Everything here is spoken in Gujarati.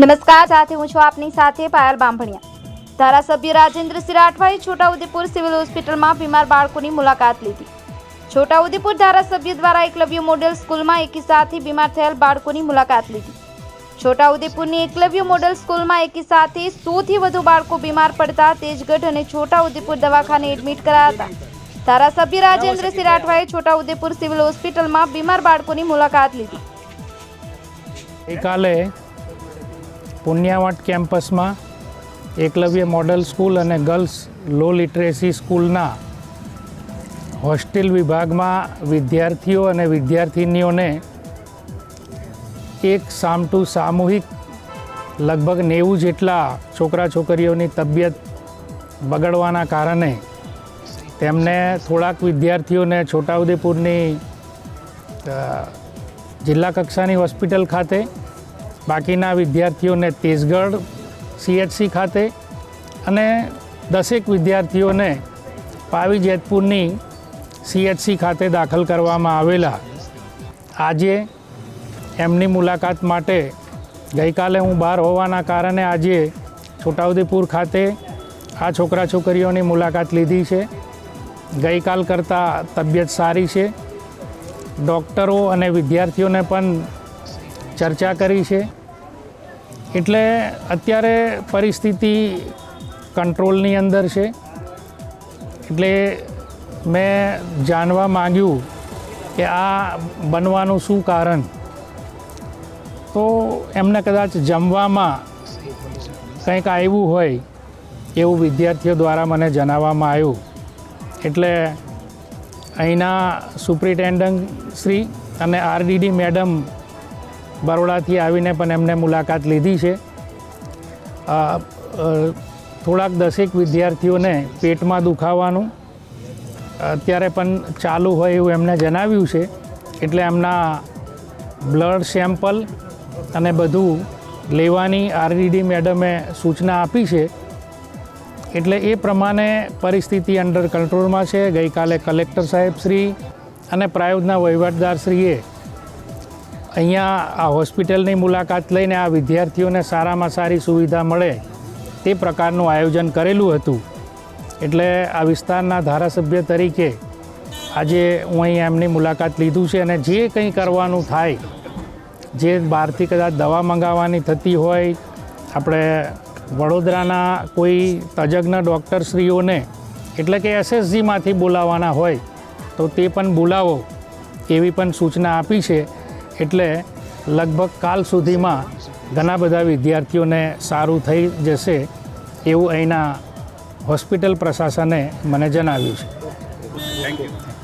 નમસ્કાર, સાથે હું છું આપની સાથે પાયલ બાંભણિયા ધારાસભ્ય રાજેન્દ્રસિંહ રાઠવાએ છોટાઉદેપુર સિવિલ હોસ્પિટલમાં બીમાર બાળકોની મુલાકાત લીધી. છોટાઉદેપુર ધારાસભ્ય દ્વારા એકલવ્ય મોડેલ સ્કૂલમાં એકી સાથે બીમાર થયેલ બાળકોની મુલાકાત લીધી. છોટાઉદેપુરની એકલવ્ય મોડેલ સ્કૂલમાં એકી સાથે સોથી વધુ બાળકો બીમાર પડતા તેજગઢ અને છોટાઉદેપુર દવાખાને એડમિટ કરાયા હતા. ધારાસભ્ય રાજેન્દ્રસિંહ રાઠવાએ છોટાઉદેપુર સિવિલ હોસ્પિટલમાં બીમાર બાળકોની મુલાકાત લીધી. ગઈકાલે પુણ્યાવટ કેમ્પસમાં એકલવ્ય મોડલ સ્કૂલ અને ગર્લ્સ લો લિટરેસી સ્કૂલના હોસ્ટેલ વિભાગમાં વિદ્યાર્થીઓ અને વિદ્યાર્થિનીઓને એક સામટું સામૂહિક લગભગ નેવું જેટલા છોકરા છોકરીઓની તબિયત બગડવાના કારણે તેમને થોડાક વિદ્યાર્થીઓને છોટાઉદેપુરની જિલ્લા કક્ષાની હોસ્પિટલ ખાતે બાકીના વિદ્યાર્થીઓને તેજગઢ સીએચસી ખાતે અને દસેક વિદ્યાર્થીઓને પાવી જેતપુરની સીએચસી ખાતે દાખલ કરવામાં આવેલા. આજે એમની મુલાકાત માટે ગઈકાલે હું બહાર હોવાના કારણે આજે છોટાઉદેપુર ખાતે આ છોકરા છોકરીઓની મુલાકાત લીધી છે. ગઈકાલ કરતાં તબિયત સારી છે. ડૉક્ટરો અને વિદ્યાર્થીઓને પણ ચર્ચા કરી છે. એટલે અત્યારે પરિસ્થિતિ કંટ્રોલની અંદર છે. એટલે મેં જાણવા માંગ્યું કે આ બનવાનું શું કારણ? તો એમને કદાચ જમવામાં કંઈક આવ્યું હોય એવું વિદ્યાર્થીઓ દ્વારા મને જણાવવામાં આવ્યું. એટલે અહીંના સુપ્રિન્ટેન્ડન્ટ શ્રી અને આરડીડી મેડમ બરોડાથી આવીને પણ એમને મુલાકાત લીધી છે. થોડાક દસેક વિદ્યાર્થીઓને પેટમાં દુખાવાનું, અત્યારે પણ ચાલુ હોય એવું એમને જણાવ્યું છે. એટલે એમના બ્લડ સેમ્પલ અને બધું લેવાની આરડીડી મેડમે સૂચના આપી છે. એટલે એ પ્રમાણે પરિસ્થિતિ અંડર કંટ્રોલમાં છે. ગઈકાલે કલેક્ટર સાહેબ શ્રી અને પ્રાયોજના વહીવટદારશ્રીએ અહીંયા આ હોસ્પિટલની મુલાકાત લઈને આ વિદ્યાર્થીઓને સારામાં સારી સુવિધા મળે તે પ્રકારનું આયોજન કરેલું હતું. એટલે આ વિસ્તારના ધારાસભ્ય તરીકે આજે હું અહીં એમની મુલાકાત લીધું છે અને જે કંઈ કરવાનું થાય, જે બહારથી કદાચ દવા મંગાવવાની થતી હોય, આપણે વડોદરાના કોઈ તજજ્ઞ ડૉક્ટરશ્રીઓને, એટલે કે એસએસજીમાંથી બોલાવવાના હોય, તો તે પણ બોલાવો, એવી પણ સૂચના આપી છે. એટલે લગભગ કાલ સુધીમાં ઘણા બધા વિદ્યાર્થીઓને સારું થઈ જશે એવું અહીંના હોસ્પિટલ પ્રશાસને મને જણાવ્યું છે.